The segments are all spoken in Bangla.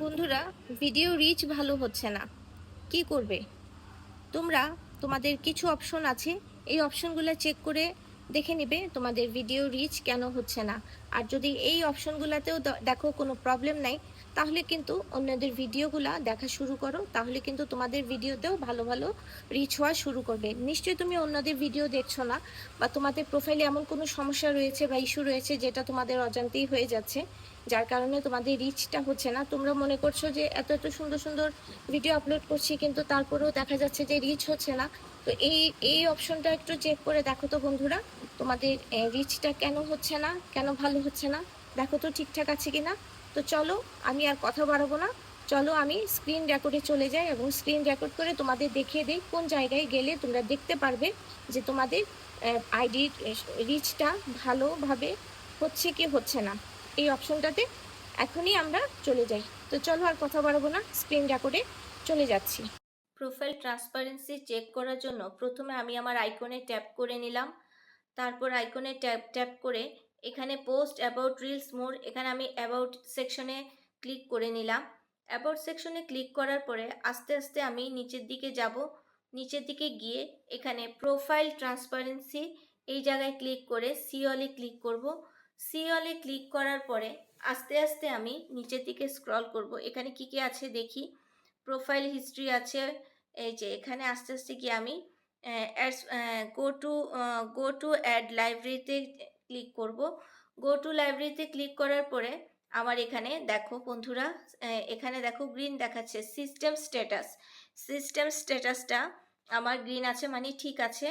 বন্ধুরা ভিডিও রিচ ভালো হচ্ছে না। কি করবে? তোমরা, তোমাদের কিছু অপশন আছে। এই অপশনগুলো চেক করে দেখে নিবে তোমাদের ভিডিও রিচ কেন হচ্ছে না। আর যদি এই অপশনগুলোতেও দেখো কোনো প্রবলেম নাই তাহলে কিন্তু অন্যদের ভিডিওগুলা দেখা শুরু করো, তাহলে কিন্তু তোমাদের ভিডিওতেও ভালো ভালো রিচ হওয়া শুরু করবে। নিশ্চয়ই তুমি অন্যদের ভিডিও দেখছ না বা তোমাদের প্রোফাইলে এমন কোনো সমস্যা রয়েছে বা ইস্যু রয়েছে যেটা তোমাদের অজান্তেই হয়ে যাচ্ছে, যার কারণে তোমাদের রিচটা হচ্ছে না। তোমরা মনে করছ যে এত এত সুন্দর সুন্দর ভিডিও আপলোড করছি কিন্তু তারপরেও দেখা যাচ্ছে যে রিচ হচ্ছে না। তো এই এই অপশনটা একটু চেক করে দেখো তো বন্ধুরা, তোমাদের রিচটা কেন হচ্ছে না, কেন ভালো হচ্ছে না? দেখো তো ঠিকঠাক আছে কি না তো চলো, আমি আর কথা বাড়াবো না। চলো আমি স্ক্রিন রেকর্ডে চলে যাই এবং স্ক্রিন রেকর্ড করে তোমাদের দেখিয়ে দিই কোন জায়গায় গেলে তোমরা দেখতে পারবে যে তোমাদের আইডির রিচটা ভালোভাবে হচ্ছে কি হচ্ছে না। এই অপশনটাতে এখনই আমরা চলে যাই। তো চলো আর কথা বাড়াবো না স্ক্রিন রেকর্ডে চলে যাচ্ছি। প্রোফাইল ট্রান্সপারেন্সি চেক করার জন্য প্রথমে আমি আমার আইকনে ট্যাপ করে নিলাম। তারপর আইকনে ট্যাপ ট্যাপ করে এখানে পোস্ট অ্যাবাউট রিলস মোর এখানে আমি অ্যাবাউট সেকশনে ক্লিক করে নিলাম। অ্যাবাউট সেকশনে ক্লিক করার পরে আস্তে আস্তে আমি নিচের দিকে যাব। নিচের দিকে গিয়ে এখানে প্রোফাইল ট্রান্সপারেন্সি এই জায়গায় ক্লিক করে সিওলে ক্লিক করব। সিওলে ক্লিক করার পরে আস্তে আস্তে আমি নিচের দিকে স্ক্রল করব। এখানে কি কি আছে দেখি। প্রোফাইল হিস্ট্রি আছে, এই যে এখানে আস্তে আস্তে গিয়ে আমি ads go to go to ad লাইব্রেরিতে ক্লিক করব। গো টু লাইব্রেরিতে ক্লিক করার পরে আমার এখানে দেখো বন্ধুরা এখানে দেখো গ্রিন দেখাচ্ছে সিস্টেম স্ট্যাটাস সিস্টেম স্ট্যাটাসটা আমার গ্রিন আছে মানে ঠিক আছে।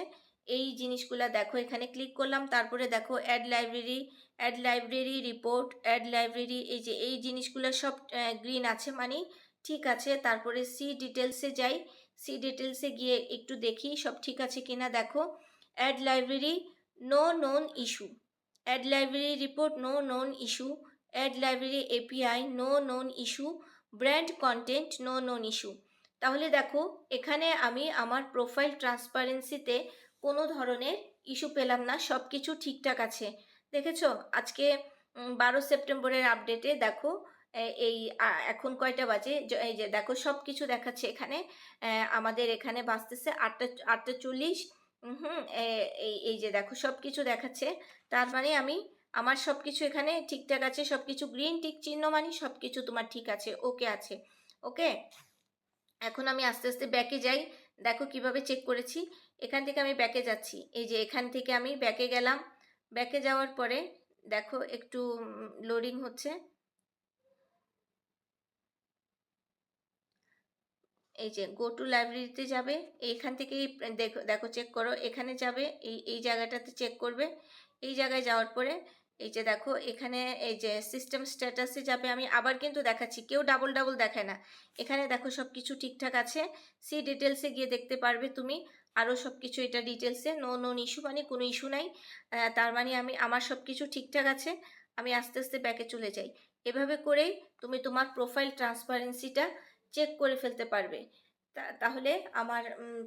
এই জিনিসগুলো দেখো এখানে ক্লিক করলাম, তারপরে দেখো ad library ad library report ad library এই যে এই জিনিসগুলো সব গ্রিন আছে মানে ঠিক আছে। তারপরে সি ডিটেলসে যাই সি ডিটেলসে গিয়ে একটু দেখি সব ঠিক আছে কিনা। দেখো ad library no known issue ad library report no known issue ad library API no known issue brand content no known issue তাহলে দেখো, এখানে আমি আমার প্রোফাইল ট্রান্সপারেন্সিতে কোনো ধরনের ইস্যু পেলাম না সব কিছু ঠিকঠাক আছে। দেখেছ? আজকে বারো সেপ্টেম্বরের আপডেটে দেখো এই এখন কয়টা বাজে? এই যে দেখো সব কিছু দেখাচ্ছে এখানে। আমাদের এখানে বাঁচতেছে আটটা আটটা চল্লিশ। হুম এই এই যে দেখো সব কিছু দেখাচ্ছে। তার মানে আমি, আমার সব কিছু এখানে ঠিকঠাক আছে সব কিছু গ্রিন টিক চিহ্ন মানে সব কিছু তোমার ঠিক আছে ওকে আছে ওকে এখন আমি আস্তে আস্তে ব্যাকে যাই, দেখো কীভাবে চেক করেছি। এখান থেকে আমি ব্যাকে যাচ্ছি, এই যে এখান থেকে আমি ব্যাকে গেলাম। ব্যাকে যাওয়ার পরে, দেখো একটু লোডিং হচ্ছে। এই যে গো টু লাইব্রেরিতে যাবে, এইখান থেকেই দেখো দেখো চেক করো, এখানে যাবে, এই এই জায়গাটাতে চেক করবে, এই জায়গায় যাওয়ার পরে, এই যে দেখো, এখানে এই যে সিস্টেম স্ট্যাটাসে যাবে, আমি আবার কিন্তু দেখাচ্ছি, কেউ ডাবল ডাবল দেখায় না। এখানে দেখো সব কিছু ঠিকঠাক আছে, সি ডিটেলসে গিয়ে দেখতে পারবে তুমি, আরও সব কিছু এটা ডিটেলসে নো নোন ইস্যু মানে কোনো ইস্যু নাই তার মানে আমি, আমার সব কিছু ঠিকঠাক আছে, আমি আস্তে আস্তে ব্যাকে চলে যাই। এভাবে করেই তুমি তোমার প্রোফাইল ট্রান্সপারেন্সিটা চেক করে ফেলতে পারবে। তাহলে আমার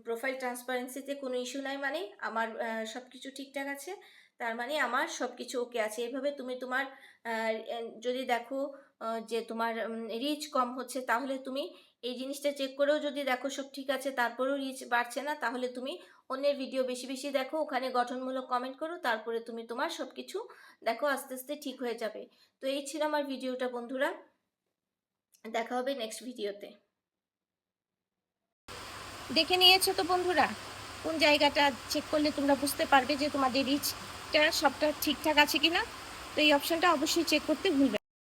প্রোফাইল ট্রান্সপারেন্সিতে কোনো ইস্যু নাই মানে আমার সব কিছু ঠিকঠাক আছে। তার মানে আমার সব কিছু ওকে আছে। এভাবে তুমি তোমার যদি দেখো যে তোমার রিচ কম হচ্ছে, তাহলে তুমি এই জিনিসটা চেক করেও যদি দেখো সব ঠিক আছে, তারপরেও রিচ বাড়ছে না, তাহলে তুমি অন্যের ভিডিও বেশি বেশি দেখো, ওখানে গঠনমূলক কমেন্ট করো, তারপরে তুমি তোমার সব কিছু দেখো, আস্তে আস্তে ঠিক হয়ে যাবে। তো এই ছিল আমার ভিডিওটা বন্ধুরা। দেখা হবে নেক্সট ভিডিওতে দেখে নিয়েছো তো বন্ধুরা? কোন জায়গাটা চেক করলে তোমরা বুঝতে পারবে যে তোমাদের রিচটা সবটা ঠিকঠাক আছে কিনা? তো এই অপশনটা অবশ্যই চেক করতে ভুলবে।